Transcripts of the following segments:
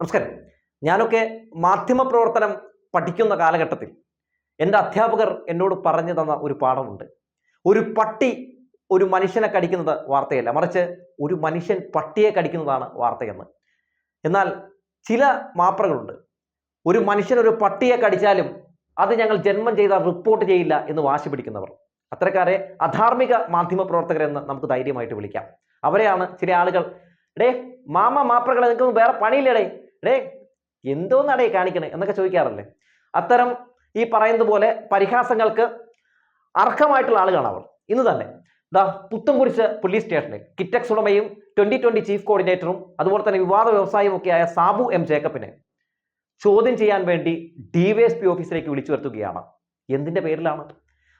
നമസ്കാരം. ഞാനൊക്കെ മാധ്യമപ്രവർത്തനം പഠിക്കുന്ന കാലഘട്ടത്തിൽ എന്റെ അധ്യാപകർ എന്നോട് പറഞ്ഞു തന്ന ഒരു പാഠമുണ്ട്. ഒരു പട്ടി ഒരു മനുഷ്യനെ കടിക്കുന്നത് വാർത്തയല്ല മറിച്ച് ഒരു മനുഷ്യൻ പട്ടിയെ കടിക്കുന്നതാണ് വാർത്തയെന്ന്. എന്നാൽ ചില മാപ്രകളുണ്ട് ഒരു മനുഷ്യൻ ഒരു പട്ടിയെ കടിച്ചാലും അത് ഞങ്ങൾ ജന്മം ചെയ്താൽ റിപ്പോർട്ട് ചെയ്യില്ല എന്ന് വാശി പിടിക്കുന്നവർ. അത്തരക്കാരെ അധാർമിക മാധ്യമ മാധ്യമപ്രവർത്തകരെന്ന് നമുക്ക് ധൈര്യമായിട്ട് വിളിക്കാം. അവരെയാണ് ചില ആളുകൾ ഡേ മാമ മാപ്രകളെ നിങ്ങൾക്ക് വേറെ പണിയില്ലേടേ? ഡേ എന്തോന്നാടേ കാണിക്കണേ എന്നൊക്കെ ചോദിക്കാറില്ലേ? അത്തരം ഈ പറയുന്നത് പോലെ പരിഹാസങ്ങൾക്ക് അർഹമായിട്ടുള്ള ആളുകളാണ് അവർ. ഇന്ന് തന്നെ ദാ കുറിച്ച് പോലീസ് സ്റ്റേഷനിൽ കിറ്റക്സ് ഉടമയും ട്വന്റി ട്വന്റി ചീഫ് കോർഡിനേറ്ററും അതുപോലെ തന്നെ വിവാദ വ്യവസായവും ഒക്കെയായ സാബു എം ജേക്കബിനെ ചോദ്യം ചെയ്യാൻ വേണ്ടി ഡിവൈഎസ്പി ഓഫീസിലേക്ക് വിളിച്ചു വരുത്തുകയാണ്. എന്തിന്റെ പേരിലാണ്?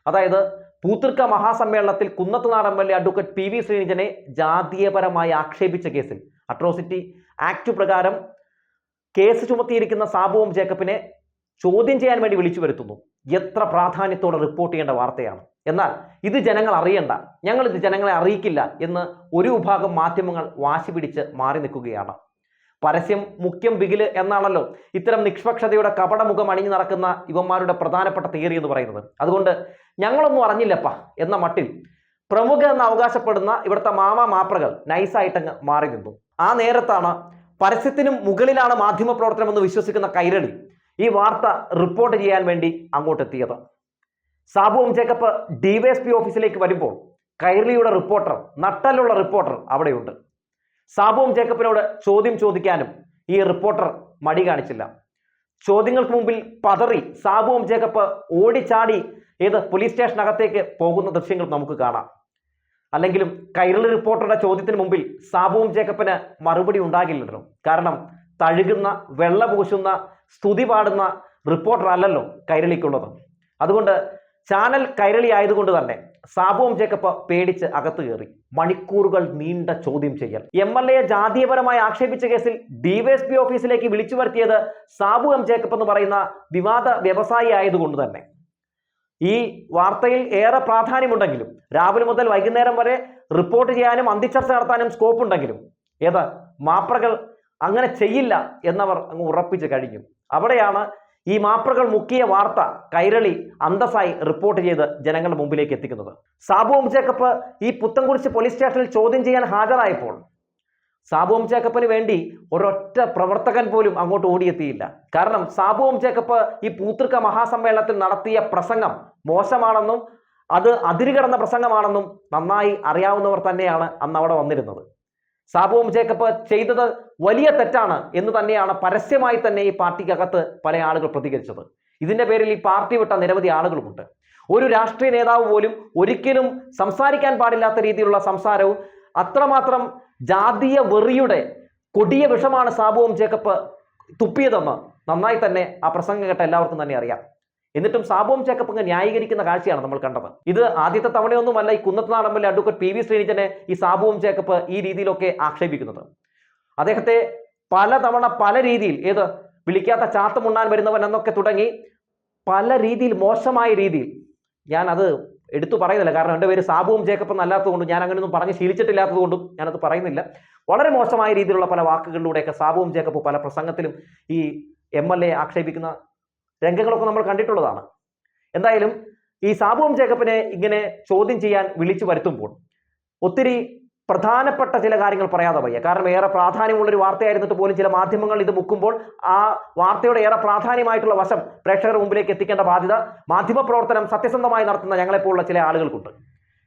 അതായത് Poothrikka മഹാസമ്മേളനത്തിൽ Kunnathunad M L A advocate P V ശ്രീനിജനെ ജാതീയപരമായി ആക്ഷേപിച്ച കേസിൽ അട്രോസിറ്റി ആക്ട് പ്രകാരം കേസ് ചുമത്തിയിരിക്കുന്ന സാബുവും ജേക്കബിനെ ചോദ്യം ചെയ്യാൻ വേണ്ടി വിളിച്ചു വരുത്തുന്നു. എത്ര പ്രാധാന്യത്തോടെ റിപ്പോർട്ട് ചെയ്യേണ്ട വാർത്തയാണ്. എന്നാൽ ഇത് ജനങ്ങൾ അറിയണ്ട. ഞങ്ങൾ ഇത് ജനങ്ങളെ അറിയിക്കില്ല എന്ന് ഒരു വിഭാഗം മാധ്യമങ്ങൾ വാശി പിടിച്ച് മാറി നിൽക്കുകയാണ്. പരസ്യം മുഖ്യം ബിഗിൽ എന്നാണല്ലോ ഇത്തരം നിഷ്പക്ഷതയുടെ കപടമുഖം അണിഞ്ഞു നടക്കുന്ന ഇവന്മാരുടെ പ്രധാനപ്പെട്ട തിയറി എന്ന് പറയുന്നത്. അതുകൊണ്ട് ഞങ്ങളൊന്നും അറിഞ്ഞില്ലപ്പ എന്ന മട്ടിൽ പ്രമുഖ എന്ന് അവകാശപ്പെടുന്ന ഇവിടുത്തെ മാമ മാപ്രകൾ നൈസായിട്ടങ്ങ് മാറി നിന്നു. ആ നേരത്താണ് പരസ്യത്തിനും മുകളിലാണ് മാധ്യമ പ്രവർത്തനം എന്ന് വിശ്വസിക്കുന്ന കൈരളി ഈ വാർത്ത റിപ്പോർട്ട് ചെയ്യാൻ വേണ്ടി അങ്ങോട്ടെത്തിയത്. സാബുവും ജേക്കബ് ഡിവൈഎസ്പി ഓഫീസിലേക്ക് വരുമ്പോൾ കൈരളിയുടെ റിപ്പോർട്ടർ നട്ടലുള്ള റിപ്പോർട്ടർ അവിടെയുണ്ട്. സാബുവും ജേക്കബിനോട് ചോദ്യം ചോദിക്കാനും ഈ റിപ്പോർട്ടർ മടി കാണിച്ചില്ല. ചോദ്യങ്ങൾക്ക് മുമ്പിൽ പതറി സാബുവും ജേക്കബ് ഓടിച്ചാടി ഏത് പോലീസ് സ്റ്റേഷനകത്തേക്ക് പോകുന്ന ദൃശ്യങ്ങൾ നമുക്ക് കാണാം. അല്ലെങ്കിലും കൈരളി റിപ്പോർട്ടറുടെ ചോദ്യത്തിന് മുമ്പിൽ സാബുവും ജേക്കബിന് മറുപടി ഉണ്ടാകില്ലല്ലോ. കാരണം തഴുകുന്ന വെള്ള പൂശുന്ന സ്തുതി പാടുന്ന റിപ്പോർട്ടർ അല്ലല്ലോ കൈരളിക്കുള്ളത്. അതുകൊണ്ട് ചാനൽ കൈരളി ആയതുകൊണ്ട് തന്നെ സാബുവും ജേക്കബ് പേടിച്ച് അകത്തു കയറി. മണിക്കൂറുകൾ നീണ്ട ചോദ്യം ചെയ്യൽ. എം എൽ എയെ ജാതീയപരമായി ആക്ഷേപിച്ച കേസിൽ ഡിവൈഎസ്പി ഓഫീസിലേക്ക് വിളിച്ചു വരുത്തിയത് സാബു എം ജേക്കബ് എന്ന് പറയുന്ന വിവാദ വ്യവസായി ആയതുകൊണ്ട് തന്നെ. ഈ വാർത്തയിൽ ഏറെ പ്രാധാന്യമുണ്ടെങ്കിലും രാവിലെ മുതൽ വൈകുന്നേരം വരെ റിപ്പോർട്ട് ചെയ്യാനും അന്തിച്ചർച്ച നടത്താനും സ്കോപ്പ് ഉണ്ടെങ്കിലും ഏത് മാപ്രകൾ അങ്ങനെ ചെയ്യില്ല എന്നവർ അങ്ങ് ഉറപ്പിച്ചു കഴിഞ്ഞു. അവിടെയാണ് ഈ മാപ്രകൾ മുക്കിയ വാർത്ത കൈരളി അന്തസ്സായി റിപ്പോർട്ട് ചെയ്ത് ജനങ്ങളുടെ മുമ്പിലേക്ക് എത്തിക്കുന്നത്. സാബു ജേക്കബ് ഈ പുത്തൻകുറിച്ച് പോലീസ് സ്റ്റേഷനിൽ ചോദ്യം ചെയ്യാൻ ഹാജരായപ്പോൾ സാബു ചേക്കപ്പിന് വേണ്ടി ഒരൊറ്റ പ്രവർത്തകൻ പോലും അങ്ങോട്ട് ഓടിയെത്തിയില്ല. കാരണം സാബുവം ചേക്കപ്പ് ഈ പൂത്തൃക്ക മഹാസമ്മേളനത്തിൽ നടത്തിയ പ്രസംഗം മോശമാണെന്നും അത് അതിരുകടന്ന പ്രസംഗമാണെന്നും നന്നായി അറിയാവുന്നവർ തന്നെയാണ് അന്ന് അവിടെ വന്നിരുന്നത്. സാബുവം ചേക്കപ്പ് ചെയ്തത് വലിയ തെറ്റാണ് എന്ന് തന്നെയാണ് പരസ്യമായി തന്നെ ഈ പാർട്ടിക്കകത്ത് പല ആളുകൾ പ്രതികരിച്ചത്. ഇതിന്റെ പേരിൽ ഈ പാർട്ടി വിട്ട നിരവധി ആളുകളുമുണ്ട്. ഒരു രാഷ്ട്രീയ നേതാവ് പോലും ഒരിക്കലും സംസാരിക്കാൻ പാടില്ലാത്ത രീതിയിലുള്ള സംസാരവും അത്രമാത്രം ജാതീയ വെറിയുടെ കൊടിയ വിഷമാണ് സാബുവും ജേക്കബ് തുപ്പിയതെന്ന് നന്നായി തന്നെ ആ പ്രസംഗം കേട്ട എല്ലാവർക്കും തന്നെ അറിയാം. എന്നിട്ടും സാബുവും ചേക്കപ്പ് ന്യായീകരിക്കുന്ന കാഴ്ചയാണ് നമ്മൾ കണ്ടത്. ഇത് ആദ്യത്തെ തവണയൊന്നുമല്ല ഈ Kunnath A advocate P V ശ്രീനിജനെ ഈ സാബുവും ചേക്കപ്പ് ഈ രീതിയിലൊക്കെ ആക്ഷേപിക്കുന്നത്. അദ്ദേഹത്തെ പലതവണ പല രീതിയിൽ ഏത് വിളിക്കാത്ത ചാത്തമുണ്ണാൻ വരുന്നവൻ എന്നൊക്കെ തുടങ്ങി പല രീതിയിൽ മോശമായ രീതിയിൽ ഞാൻ അത് എടുത്തു പറയുന്നില്ല. കാരണം എന്റെ പേര് സാബുവും ജേക്കബ് അല്ലാത്തതുകൊണ്ടും ഞാൻ അങ്ങനെയൊന്നും പറഞ്ഞ് ശീലിച്ചിട്ടില്ലാത്തതുകൊണ്ടും ഞാനത് പറയുന്നില്ല. വളരെ മോശമായ രീതിയിലുള്ള പല വാക്കുകളിലൂടെയൊക്കെ സാബുവും ജേക്കബ് പല പ്രസംഗത്തിലും ഈ എം എൽ എ ആക്ഷേപിക്കുന്ന രംഗങ്ങളൊക്കെ നമ്മൾ കണ്ടിട്ടുള്ളതാണ്. എന്തായാലും ഈ സാബുവും ജേക്കബിനെ ഇങ്ങനെ ചോദ്യം ചെയ്യാൻ വിളിച്ചു വരുത്തുമ്പോൾ ഒത്തിരി പ്രധാനപ്പെട്ട ചില കാര്യങ്ങൾ പറയാതെ വയ്യ. കാരണം ഏറെ പ്രാധാന്യമുള്ളൊരു വാർത്തയായിരുന്നിട്ട് പോലും ചില മാധ്യമങ്ങൾ ഇത് മുക്കുമ്പോൾ ആ വാർത്തയുടെ ഏറെ പ്രാധാന്യമായിട്ടുള്ള വശം പ്രേക്ഷകരുടെ മുമ്പിലേക്ക് എത്തിക്കേണ്ട ബാധ്യത മാധ്യമപ്രവർത്തനം സത്യസന്ധമായി നടത്തുന്ന ഞങ്ങളെപ്പോലുള്ള ചില ആളുകൾക്കുണ്ട്.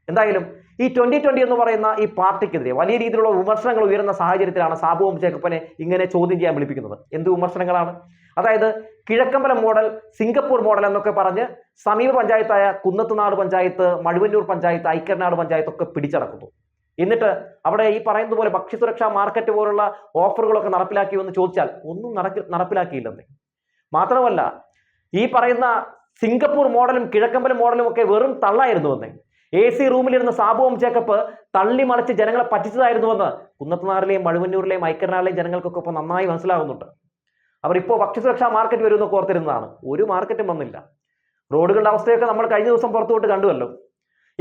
എന്തായാലും ഈ ട്വന്റി ട്വന്റി എന്ന് പറയുന്ന ഈ പാർട്ടിക്കെതിരെ വലിയ രീതിയിലുള്ള വിമർശനങ്ങൾ ഉയരുന്ന സാഹചര്യത്തിലാണ് സാബുവും ജേക്കപ്പനെ ഇങ്ങനെ ചോദ്യം ചെയ്യാൻ വിളിപ്പിക്കുന്നത്. എന്ത് വിമർശനങ്ങളാണ്? അതായത് കിഴക്കമ്പലം മോഡൽ സിംഗപ്പൂർ മോഡൽ എന്നൊക്കെ പറഞ്ഞ് സമീപ പഞ്ചായത്തായ കുന്നത്തുനാട് പഞ്ചായത്ത് മഴുവന്നൂർ പഞ്ചായത്ത് ഐക്കരനാട് പഞ്ചായത്ത് ഒക്കെ പിടിച്ചടക്കുന്നു. എന്നിട്ട് അവിടെ ഈ പറയുന്നത് പോലെ ഭക്ഷ്യസുരക്ഷാ മാർക്കറ്റ് പോലുള്ള ഓഫറുകളൊക്കെ നടപ്പിലാക്കിയോ എന്ന് ചോദിച്ചാൽ ഒന്നും നടക്കി നടപ്പിലാക്കിയില്ലെന്നേ. മാത്രമല്ല ഈ പറയുന്ന സിംഗപ്പൂർ മോഡലും കിഴക്കമ്പലം മോഡലും ഒക്കെ വെറും തള്ളായിരുന്നുവെന്നേ. എ സി റൂമിലിരുന്ന സാബുവം ചേക്കപ്പ് തള്ളി മറിച്ച് ജനങ്ങളെ പറ്റിച്ചതായിരുന്നുവെന്ന് കുന്നത്തുനാറിലെയും മഴുവന്നൂരിലെയും ഐക്കരനാളിലെയും ജനങ്ങൾക്കൊക്കെ ഇപ്പോൾ നന്നായി മനസ്സിലാകുന്നുണ്ട്. അവർ ഇപ്പോൾ ഭക്ഷ്യസുരക്ഷാ മാർക്കറ്റ് വരുമെന്ന് ഓർത്തിരുന്നതാണ്. ഒരു മാർക്കറ്റും വന്നില്ല. റോഡുകളുടെ അവസ്ഥയൊക്കെ നമ്മൾ കഴിഞ്ഞ ദിവസം പുറത്തുവിട്ട് കണ്ടുവല്ലോ.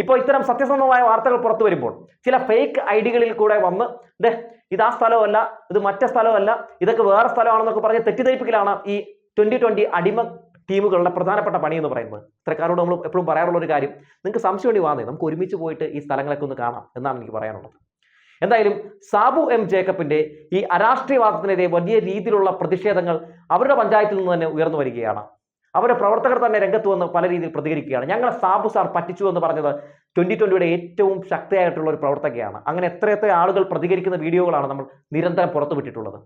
ഇപ്പോൾ ഇത്തരം സത്യസന്ധമായ വാർത്തകൾ പുറത്തു വരുമ്പോൾ ചില ഫേക്ക് ഐഡികളിൽ കൂടെ വന്ന് ദേ ഇത് ആ സ്ഥലമല്ല ഇത് മറ്റേ സ്ഥലമല്ല ഇതൊക്കെ വേറെ സ്ഥലമാണെന്നൊക്കെ പറഞ്ഞ് തെറ്റിദ്ധരിപ്പിക്കലാണ് ഈ ട്വന്റി ട്വന്റി അടിമ ടീമുകളുടെ പ്രധാനപ്പെട്ട പണി എന്ന് പറയുന്നത്. ഇത്രക്കാരോട് നമ്മൾ എപ്പോഴും പറയാറുള്ള ഒരു കാര്യം നിങ്ങൾക്ക് സംശയം വേണ്ടി വാന്നേ നമുക്ക് ഒരുമിച്ച് പോയിട്ട് ഈ സ്ഥലങ്ങളൊക്കെ ഒന്ന് കാണാം എന്നാണ് എനിക്ക് പറയാനുള്ളത്. എന്തായാലും സാബു എം ജേക്കബിന്റെ ഈ അരാഷ്ട്രീയവാദത്തിനെതിരെ വലിയ രീതിയിലുള്ള പ്രതിഷേധങ്ങൾ അവരുടെ പഞ്ചായത്തിൽ നിന്ന് തന്നെ ഉയർന്നു വരികയാണ്. അവരുടെ പ്രവർത്തകർ തന്നെ രംഗത്ത് വന്ന് പല രീതിയിൽ പ്രതികരിക്കുകയാണ്. ഞങ്ങളെ സാബു സാർ പറ്റിച്ചു എന്ന് പറഞ്ഞത് ട്വന്റി ട്വന്റിയുടെ ഏറ്റവും ശക്തിയായിട്ടുള്ള ഒരു പ്രവർത്തകയാണ്. അങ്ങനെ എത്രയെത്ര ആളുകൾ പ്രതികരിക്കുന്ന വീഡിയോകളാണ് നമ്മൾ നിരന്തരം പുറത്തുവിട്ടിട്ടുള്ളത്.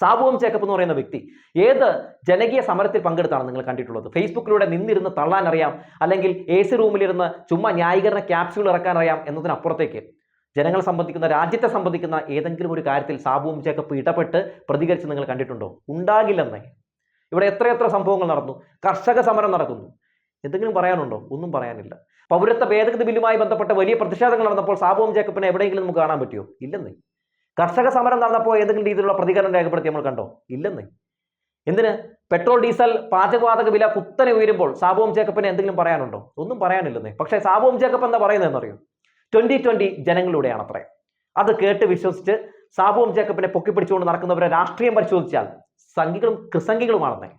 സാബു എം ജേക്കബ് എന്ന് പറയുന്ന വ്യക്തി ഏത് ജനകീയ സമരത്തിൽ പങ്കെടുത്താണ് നിങ്ങൾ കണ്ടിട്ടുള്ളത്? ഫേസ്ബുക്കിലൂടെ നിന്നിരുന്ന് തള്ളാൻ അറിയാം അല്ലെങ്കിൽ എ സി റൂമിലിരുന്ന് ചുമ്മാ ന്യായീകരണ ക്യാപ്സ്യൂൾ ഇറക്കാൻ അറിയാം എന്നതിനപ്പുറത്തേക്ക് ജനങ്ങളെ സംബന്ധിക്കുന്ന രാജ്യത്തെ സംബന്ധിക്കുന്ന ഏതെങ്കിലും ഒരു കാര്യത്തിൽ സാബുവും ചേക്കപ്പ് ഇടപെട്ട് പ്രതികരിച്ച് നിങ്ങൾ കണ്ടിട്ടുണ്ടോ? ഉണ്ടാകില്ലെന്നേ. ഇവിടെ എത്രയെത്ര സംഭവങ്ങൾ നടന്നു? കർഷക സമരം നടക്കുന്നു. എന്തെങ്കിലും പറയാനുണ്ടോ? ഒന്നും പറയാനില്ല. പൗരത്വ ഭേദഗതി ബില്ലുമായി ബന്ധപ്പെട്ട വലിയ പ്രതിഷേധങ്ങൾ നടന്നപ്പോൾ സാബുവും ജേക്കബിനെ എവിടെയെങ്കിലും നമുക്ക് കാണാൻ പറ്റുമോ? ഇല്ലെന്നേ. കർഷക സമരം നടന്നപ്പോൾ ഏതെങ്കിലും രീതിയിലുള്ള പ്രതികരണം രേഖപ്പെടുത്തി നമ്മൾ കണ്ടോ? ഇല്ലെന്നേ. എന്തിന്? പെട്രോൾ ഡീസൽ പാചകവാതക വില കുത്തനെ ഉയരുമ്പോൾ സാബുവും ജേക്കപ്പിനെ എന്തെങ്കിലും പറയാനുണ്ടോ? ഒന്നും പറയാനില്ലെന്നേ. പക്ഷേ സാബുവും ജേക്കപ്പ് എന്താ പറയുന്നതെന്നറിയോ? ട്വന്റി ട്വന്റി ജനങ്ങളിലൂടെയാണ് അത്രേ അത് കേട്ട് വിശ്വസിച്ച് സാബുവും ജേക്കബിനെ പൊക്കിപ്പിടിച്ചുകൊണ്ട് നടക്കുന്നവരെ രാഷ്ട്രീയം പരിശോധിച്ചാൽ സംഘികളും കൃസംഘികളുമാണെന്നേ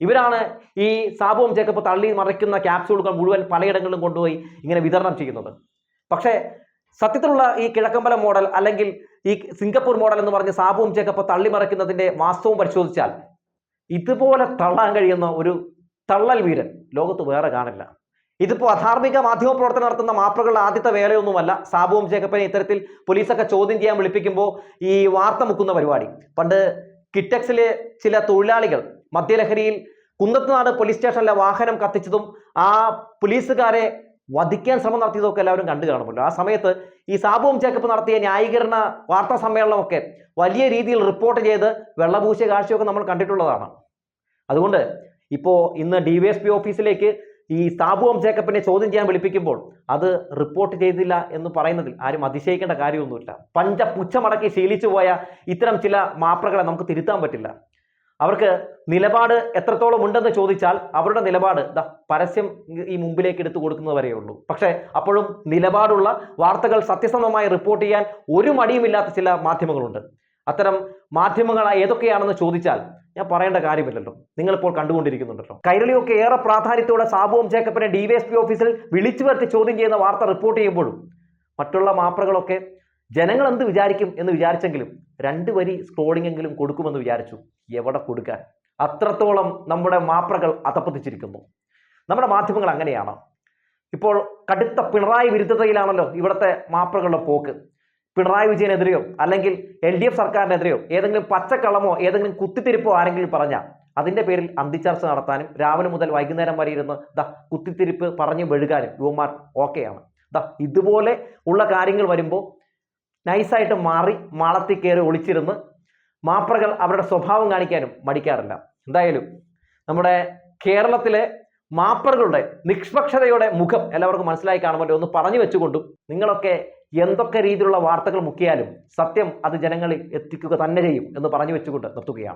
ഇവരാണ് ഈ സാബുവും ജേക്കബ് തള്ളി മറിക്കുന്ന ക്യാപ്സ്യൂളുകൾ മുഴുവൻ പലയിടങ്ങളിലും കൊണ്ടുപോയി ഇങ്ങനെ വിതരണം ചെയ്യുന്നത്. പക്ഷേ സത്യത്തിലുള്ള ഈ കിഴക്കമ്പലം മോഡൽ അല്ലെങ്കിൽ ഈ സിംഗപ്പൂർ മോഡൽ എന്ന് പറഞ്ഞ് സാബുവും ജേക്കബ് തള്ളിമറിക്കുന്നതിന്റെ വാസ്തവം പരിശോധിച്ചാൽ ഇതുപോലെ തള്ളാൻ കഴിയുന്ന ഒരു തള്ളൽ വീരൻ ലോകത്ത് വേറെ കാണില്ല. ഇതിപ്പോൾ അധാർമിക മാധ്യമ പ്രവർത്തനം നടത്തുന്ന മാപ്പകളുടെ ആദ്യത്തെ വേലയൊന്നുമല്ല. സാബുവും ജേക്കപ്പനെ ഇത്തരത്തിൽ പോലീസൊക്കെ ചോദ്യം ചെയ്യാൻ വിളിപ്പിക്കുമ്പോൾ ഈ വാർത്ത മുക്കുന്ന പരിപാടി. പണ്ട് കിറ്റക്സിലെ ചില തൊഴിലാളികൾ മദ്യലഹരിയിൽ കുന്നത്തുനാട് പോലീസ് സ്റ്റേഷനിലെ വാഹനം കത്തിച്ചതും ആ പോലീസുകാരെ വധിക്കാൻ ശ്രമം നടത്തിയതൊക്കെ എല്ലാവരും കണ്ടു കാണുമല്ലോ. ആ സമയത്ത് ഈ സാബുവും ജേക്കബ് നടത്തിയ ന്യായീകരണ വാർത്താ സമ്മേളനമൊക്കെ വലിയ രീതിയിൽ റിപ്പോർട്ട് ചെയ്ത് വെള്ളപൂശിയ കാഴ്ചയൊക്കെ നമ്മൾ കണ്ടിട്ടുള്ളതാണ്. അതുകൊണ്ട് ഇപ്പോൾ ഇന്ന് ഡി ഓഫീസിലേക്ക് ഈ സാബുവും ജേക്കപ്പിനെ ചോദ്യം ചെയ്യാൻ വിളിപ്പിക്കുമ്പോൾ അത് റിപ്പോർട്ട് ചെയ്തില്ല എന്ന് പറയുന്നതിൽ ആരും അതിശയിക്കേണ്ട കാര്യമൊന്നുമില്ല. പഞ്ചപുച്ഛമടക്കി ശീലിച്ചു പോയ ഇത്തരം ചില മാപ്രകളെ നമുക്ക് തിരുത്താൻ പറ്റില്ല. അവർക്ക് നിലപാട് എത്രത്തോളം ഉണ്ടെന്ന് ചോദിച്ചാൽ അവരുടെ നിലപാട് ദാ പരസ്യം ഈ മുമ്പിലേക്ക് എടുത്തു കൊടുക്കുന്നത് വരെയേ ഉള്ളൂ. പക്ഷേ അപ്പോഴും നിലപാടുള്ള വാർത്തകൾ സത്യസന്ധമായി റിപ്പോർട്ട് ചെയ്യാൻ ഒരു മടിയുമില്ലാത്ത ചില മാധ്യമങ്ങളുണ്ട്. അത്തരം മാധ്യമങ്ങൾ ഏതൊക്കെയാണെന്ന് ചോദിച്ചാൽ ഞാൻ പറയേണ്ട കാര്യമില്ലല്ലോ. നിങ്ങളിപ്പോൾ കണ്ടുകൊണ്ടിരിക്കുന്നുണ്ടല്ലോ. കൈരളിയൊക്കെ ഏറെ പ്രാധാന്യത്തോടെ സാബുവും ജേക്കബിനെ ഡി എസ് പി ഓഫീസിൽ വിളിച്ചു വരുത്തി ചോദ്യം ചെയ്യുന്ന വാർത്ത റിപ്പോർട്ട് ചെയ്യുമ്പോഴും മറ്റുള്ള മാപ്രകളൊക്കെ ജനങ്ങൾ എന്ത് വിചാരിക്കും എന്ന് വിചാരിച്ചെങ്കിലും രണ്ട് വരി സ്ക്രോളിംഗ് എങ്കിലും കൊടുക്കുമെന്ന് വിചാരിച്ചു. എവിടെ കൊടുക്കാൻ? അത്രത്തോളം നമ്മുടെ മാപ്രകൾ അതപ്പതിച്ചിരിക്കുന്നു നമ്മുടെ മാധ്യമങ്ങൾ അങ്ങനെയാണ്. ഇപ്പോൾ കടുത്ത പിണറായി വിരുദ്ധതയിലാണല്ലോ ഇവിടുത്തെ മാപ്രകളുടെ പോക്ക്. പിണറായി വിജയനെതിരെയോ അല്ലെങ്കിൽ എൽ ഡി എഫ് സർക്കാരിനെതിരെയോ ഏതെങ്കിലും പച്ചക്കളമോ ഏതെങ്കിലും കുത്തിത്തിരിപ്പോ ആരെങ്കിലും പറഞ്ഞാൽ അതിന്റെ പേരിൽ അന്തിച്ചർച്ച നടത്താനും രാവിലെ മുതൽ വൈകുന്നേരം വരെ ഇരുന്ന് ദ കുത്തിത്തിരിപ്പ് പറഞ്ഞു വെഴുകാനും യുവമാർ ഓക്കെയാണ്. ദ ഇതുപോലെ ഉള്ള കാര്യങ്ങൾ വരുമ്പോൾ നൈസായിട്ട് മാറി മാളത്തിൽ കയറി ഒളിച്ചിരുന്ന് മാപ്രകൾ അവരുടെ സ്വഭാവം കാണിക്കാനും മടിക്കാറില്ല. എന്തായാലും നമ്മുടെ കേരളത്തിലെ മാപ്പറുകളുടെ നിഷ്പക്ഷതയുടെ മുഖം എല്ലാവർക്കും മനസ്സിലായി കാണുമല്ലോ ഒന്ന് പറഞ്ഞു വെച്ചുകൊണ്ടും നിങ്ങളൊക്കെ എന്തൊക്കെ രീതിയിലുള്ള വാർത്തകൾ മുക്കിയാലും സത്യം അത് ജനങ്ങളിൽ എത്തിക്കുക തന്നെ ചെയ്യും എന്ന് പറഞ്ഞു വെച്ചുകൊണ്ട് നിർത്തുകയാണ്.